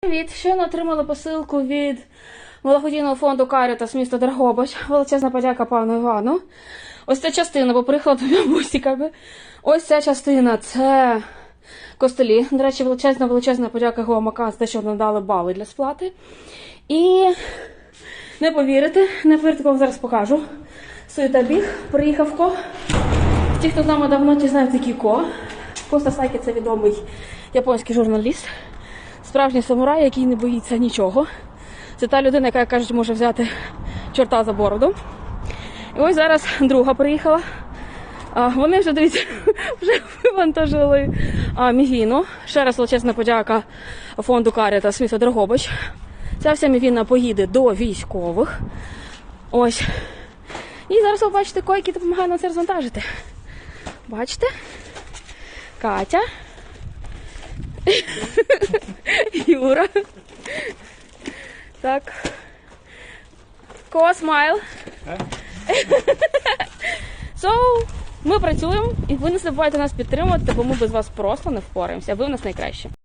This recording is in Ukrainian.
Привіт! Щойно отримала посилку від благодійного фонду Карітас міста Драгобич. Величезна подяка пану Івану. Ось ця частина, бо приїхала двома бусиками. Ось ця частина це костелі. До речі, величезна величезна подяка Гуамака за те, що надали бали для сплати. І не повірите, не повірите, вам зараз покажу. Суєта біг, приїхав ко. Ті, хто з нами давно, ті знають такий ко. Коста Сайкі це відомий японський журналіст. Справжній самурай, який не боїться нічого. Це та людина, яка, як кажуть, може взяти чорта за бороду. І ось зараз друга приїхала. А, вони вже, дивіться, вже вивантажили а, мівіну. Ще раз величезна подяка фонду Карітас міста Дрогобич. Ця вся мівіна поїде до військових. Ось. І зараз ви бачите кой, який допомагає нам це розвантажити. Бачите? Катя. Юра. Так. Космайл. So, ми працюємо і ви не забувайте нас підтримувати, бо ми без вас просто не впораємося. Ви в нас найкращі.